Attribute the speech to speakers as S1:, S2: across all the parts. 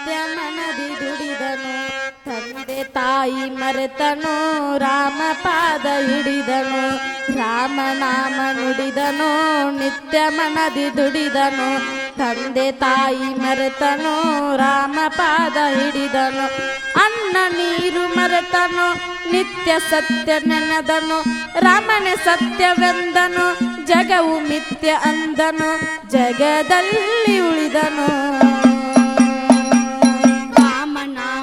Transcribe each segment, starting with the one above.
S1: ನಿತ್ಯ ಮನದಿ ದುಡಿದನು, ತಂದೆ ತಾಯಿ ಮರೆತನು, ರಾಮ ಪಾದ ಹಿಡಿದನು
S2: ರಾಮನಾಮ ನುಡಿದನು, ನಿತ್ಯ ಮನದಿ ದುಡಿದನು, ತಂದೆ ತಾಯಿ ಮರೆತನು, ರಾಮ ಪಾದ ಹಿಡಿದನು, ಅನ್ನ ನೀರು ಮರೆತನು, ನಿತ್ಯ ಸತ್ಯ ನೆನದನು, ರಾಮನೇ ಸತ್ಯವೆಂದನು, ಜಗವು ಮಿಥ್ಯ ಅಂದನು, ಜಗದಲ್ಲಿ ಉಳಿದನು.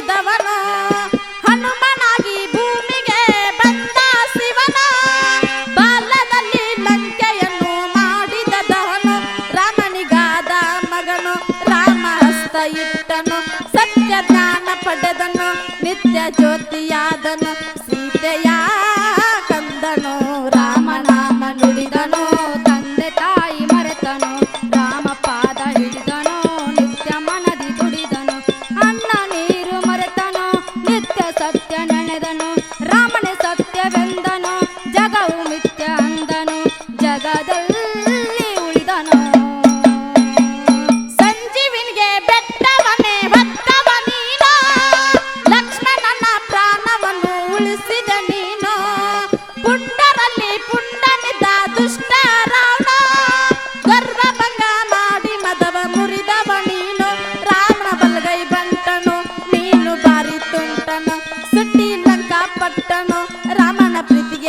S1: ಜನಸಿದವನು ಹನುಮನಾಗಿ ಭೂಮಿಗೆ ಬಂದ ಶಿವನ. ಬಾಲದಲ್ಲಿ ಲಂಕೆಯನ್ನು ಮಾಡಿದ ದಹನು. ರಾಮನಿಗಾದ ಮಗನು ರಾಮ ಹಸ್ತ ಇಟ್ಟನು. ಸತ್ಯ ಜ್ಞಾನ ಪಡೆದನು. ನಿತ್ಯ ಜ್ಯೋತಿಯಾದನು. ಸೀತೆಯ ಕಂದನು. ರಾಮನಾಮ ನುಡಿದನು.
S2: ತಂದೆ ತಾಯಿ ಮರೆತನು. ರಾಮ ಪಾದ ಹಿಡಿದನು. ನಿತ್ಯ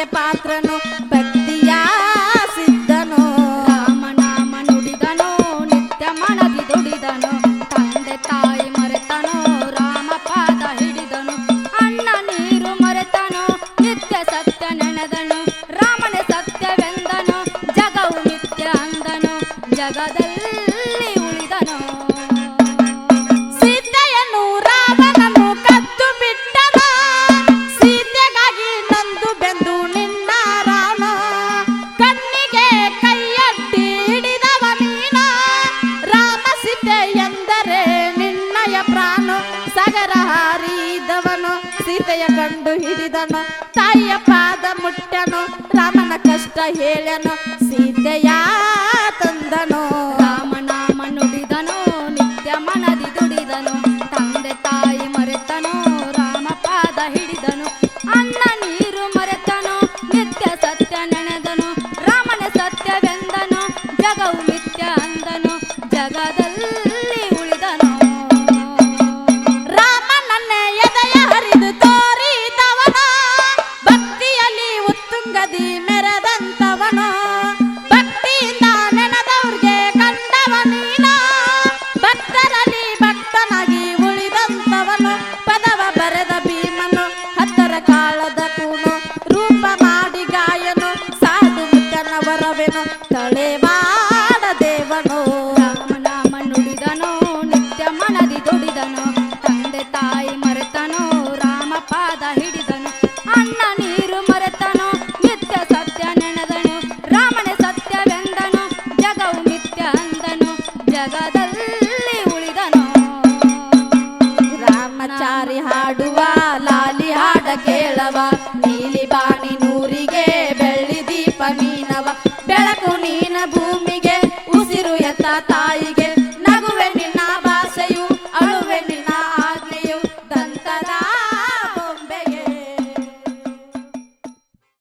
S1: ಪಾತ್ರನು, ಭಕ್ತಿಯ ಸಿದ್ಧನು.
S2: ರಾಮನಾಮ ನುಡಿದನು ನಿತ್ಯ ಮನದಿ ದುಡಿದನು. ತಂದೆ ತಾಯಿ ಮರೆತನು, ರಾಮ ಪಾದ ಹಿಡಿದನು. ಅಣ್ಣ ನೀರು ಮರೆತನು, ನಿತ್ಯ ಸತ್ಯ ನೆನೆದನು. ರಾಮನೇ ಸತ್ಯವೆಂದನು, ಜಗವು ನಿತ್ಯ ಅಂದನು. ಜಗದಲ್ಲಿ
S1: ಸೀತೆಯ ಕಂಡು ಹಿಡಿದನು. ತಾಯಿಯ ಪಾದ ಮುಟ್ಟನು. ರಾಮನ ಕಷ್ಟ ಹೇಳನು. ಸೀತೆಯ ಭಕ್ತರಲ್ಲಿ ಭಕ್ತನಾಗಿ ಉಳಿದಂತವನು ಪದವ ಬರೆದ ಭೀಮನು, ಹತ್ತರ ಕಾಳದ ಕೂನು, ರೂಪ ಮಾಡಿ ಸಾಧು ಮುತ್ತನ ವರವೆನು ತಳೆವಾಡ ದೇವನು.
S2: ರಾಮನಾಮ ನುಡಿದನು ನಿತ್ಯ ಮನದಿ ದುಡಿದನು
S1: ಕೇಳವ ನೀಲಿ ಬಾಣಿ ನೂರಿಗೆ ಬೆಳ್ಳಿ ದೀಪ ನೀನವ ಬೆಳಕು ನೀನ ಭೂಮಿಗೆ ಉಸಿರು ಎತ್ತ